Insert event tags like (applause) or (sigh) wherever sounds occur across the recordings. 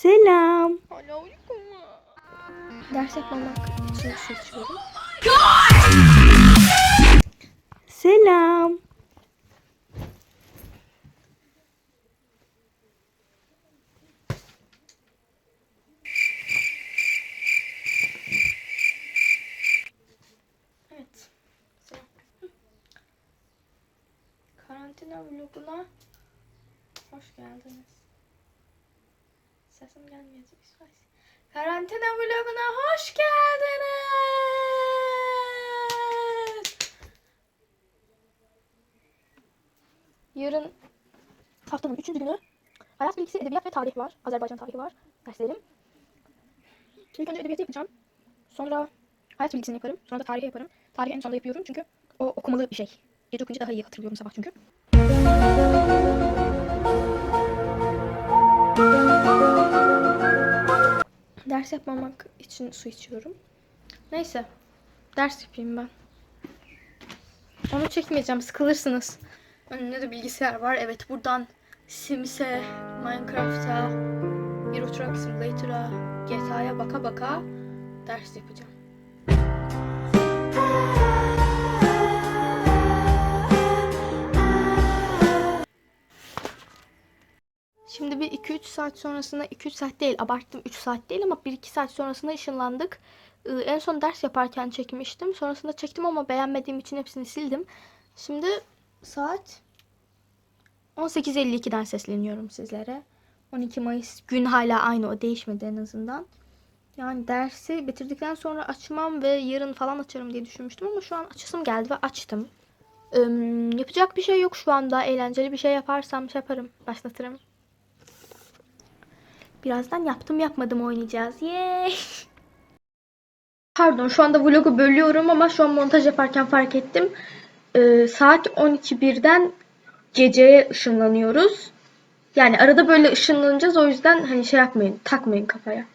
Selam. Hala uyku mu? Ders yapmamak için seçiyorum. Selam. Evet. Selam. Karantina vloguna hoş geldiniz. Sesim gelmiyor. Karantina vloguna hoş geldiniz. Yarın haftanın üçüncü günü hayat bilgisi, edebiyat ve tarih var. Azerbaycan tarihi var derslerim. İlk önce edebiyatı yapacağım. Sonra hayat bilgisini yaparım. Sonra da tarihi yaparım. Tarihi en sonunda yapıyorum çünkü o okumalı bir şey. Gece okuyunca daha iyi hatırlıyorum sabah çünkü. Ders yapmamak için su içiyorum. Neyse. Ders yapayım ben. Onu çekmeyeceğim. Sıkılırsınız. Önümde de bilgisayar var. Evet buradan Sims'e, Minecraft'a, Euro Truck Simulator'a, GTA'ya baka baka ders yapacağım. Şimdi bir 2-3 saat sonrasında 2-3 saat değil abarttım 3 saat değil ama 1-2 saat sonrasında ışınlandık. Ee, en son ders yaparken çekmiştim. Sonrasında çektim ama beğenmediğim için hepsini sildim. Şimdi saat 18.52'den sesleniyorum sizlere. 12 Mayıs gün hala aynı o değişmedi en azından. Yani dersi bitirdikten sonra açmam ve yarın falan açarım diye düşünmüştüm ama şu an açısım geldi ve açtım. Ee, yapacak bir şey yok şu anda. Eğlenceli bir şey yaparsam şey yaparım. Başlatırım. Birazdan yaptım yapmadım oynayacağız. Yay! (laughs) Pardon şu anda vlogu bölüyorum ama şu an montaj yaparken fark ettim. Ee, saat 12.01'den geceye ışınlanıyoruz. Yani arada böyle ışınlanacağız o yüzden hani şey yapmayın takmayın kafaya.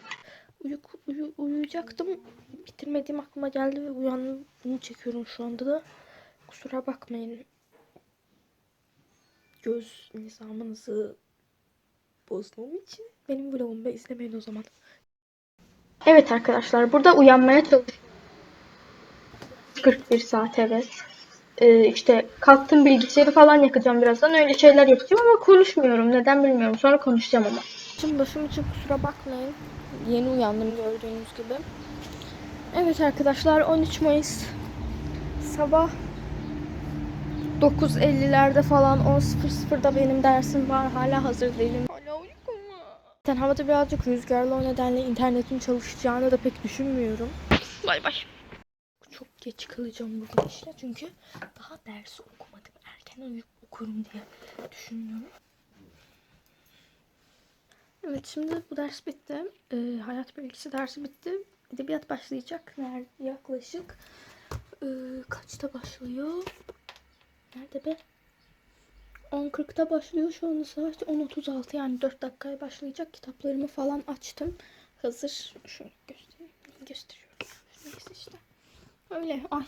Uyu, uyu, uyuyacaktım. Bitirmediğim aklıma geldi ve uyandım. Bunu çekiyorum şu anda da. Kusura bakmayın. Göz nizamınızı bozduğum için benim vlogumu da izlemeyin o zaman. Evet arkadaşlar burada uyanmaya çalışıyorum. 41 saat evet. Ee, işte kalktım bilgisayarı falan yakacağım birazdan. Öyle şeyler yapacağım ama konuşmuyorum. Neden bilmiyorum. Sonra konuşacağım ama. Şimdi başım için kusura bakmayın. Yeni uyandım gördüğünüz gibi. Evet arkadaşlar 13 Mayıs sabah 9.50'lerde falan 10.00'da benim dersim var. Hala hazır değilim. Zaten havada birazcık rüzgarlı o nedenle internetin çalışacağını da pek düşünmüyorum. Bay bay. Çok geç kalacağım bugün işte çünkü daha dersi okumadım. Erken uyuyup okurum diye düşünüyorum. Evet şimdi bu ders bitti. Ee, hayat bilgisi dersi bitti. Edebiyat başlayacak. Nerede? Yaklaşık ee, kaçta başlıyor? Nerede be? 10.40'da başlıyor. Şu anda saat 10.36 yani 4 dakikaya başlayacak. Kitaplarımı falan açtım. Hazır. Şöyle göstereyim. Gösteriyorum. Neyse işte. Öyle. Ay.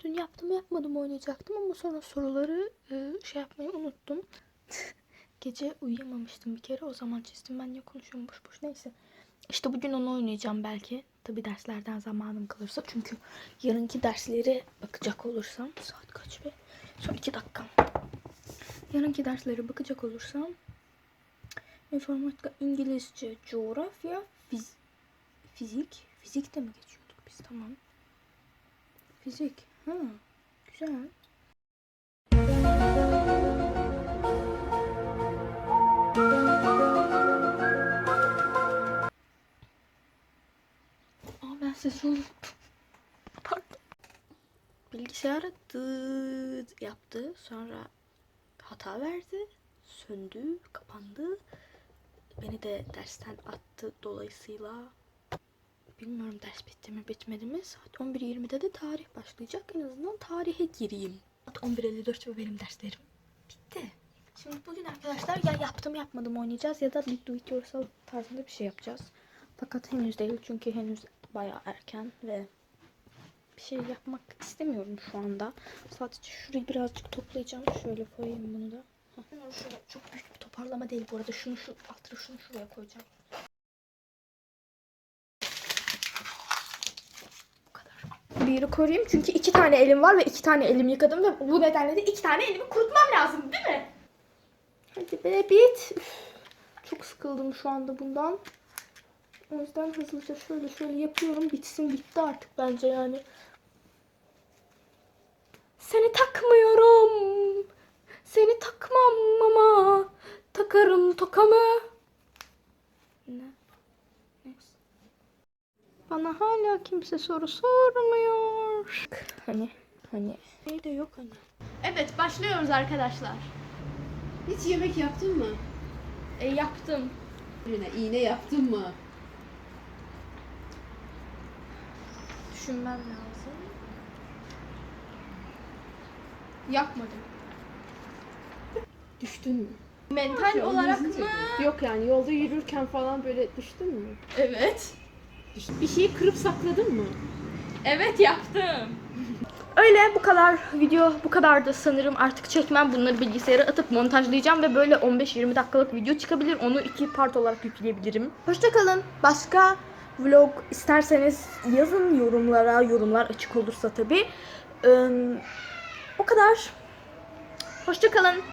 Dün yaptım yapmadım oynayacaktım ama sonra soruları e, şey yapmayı unuttum. (laughs) Gece uyuyamamıştım bir kere. O zaman çizdim. Ben ne konuşuyorum boş boş. Neyse. İşte bugün onu oynayacağım belki. Tabi derslerden zamanım kalırsa. Çünkü yarınki derslere bakacak olursam. Saat kaç be? Son iki dakika. Yarınki derslere bakacak olursam. İnformatika, İngilizce, coğrafya, fiz fizik. Fizik de mi geçiyorduk biz? Tamam. Fizik. Ha, güzel. Aa ben sesi unuttum. Pardon. Bilgisayar dıt yaptı. Sonra hata verdi. Söndü, kapandı. Beni de dersten attı dolayısıyla bilmiyorum ders bitti mi bitmedi mi. Saat 11.20'de de tarih başlayacak. En azından tarihe gireyim. Saat 11.54 ve benim derslerim bitti. Şimdi bugün arkadaşlar ya yaptım yapmadım oynayacağız ya da do it yourself tarzında bir şey yapacağız. Fakat henüz değil çünkü henüz bayağı erken ve bir şey yapmak istemiyorum şu anda. Sadece şurayı birazcık toplayacağım. Şöyle koyayım bunu da. Şöyle çok büyük bir toparlama değil bu arada. Şunu şu altına şunu şuraya koyacağım. Bu kadar. Bir yeri koruyayım çünkü iki tane elim var ve iki tane elimi yıkadım ve bu nedenle de iki tane elimi kurutmam lazım değil mi? Hadi be bit. Üf, Çok sıkıldım şu anda bundan. O yüzden hızlıca şöyle şöyle yapıyorum. Bitsin bitti artık bence yani. Seni takmıyorum. Seni takmam ama takarım tokamı. Ne? Neyse. Bana hala kimse soru sormuyor. Hani hani şey de yok hani. Evet başlıyoruz arkadaşlar. Hiç yemek yaptın mı? E, yaptım. Birine iğne yaptın mı? Düşünmem lazım. Yapmadım. Düştün mü? Mental Şey, olarak mı? Yok yani yolda yürürken falan böyle düştün mü? Evet. Düştün. Bir şeyi kırıp sakladın mı? Evet yaptım. Öyle bu kadar video bu kadardı sanırım artık çekmem bunları bilgisayara atıp montajlayacağım ve böyle 15-20 dakikalık video çıkabilir onu iki part olarak yükleyebilirim. Hoşçakalın başka vlog isterseniz yazın yorumlara yorumlar açık olursa tabi. o kadar. Hoşçakalın.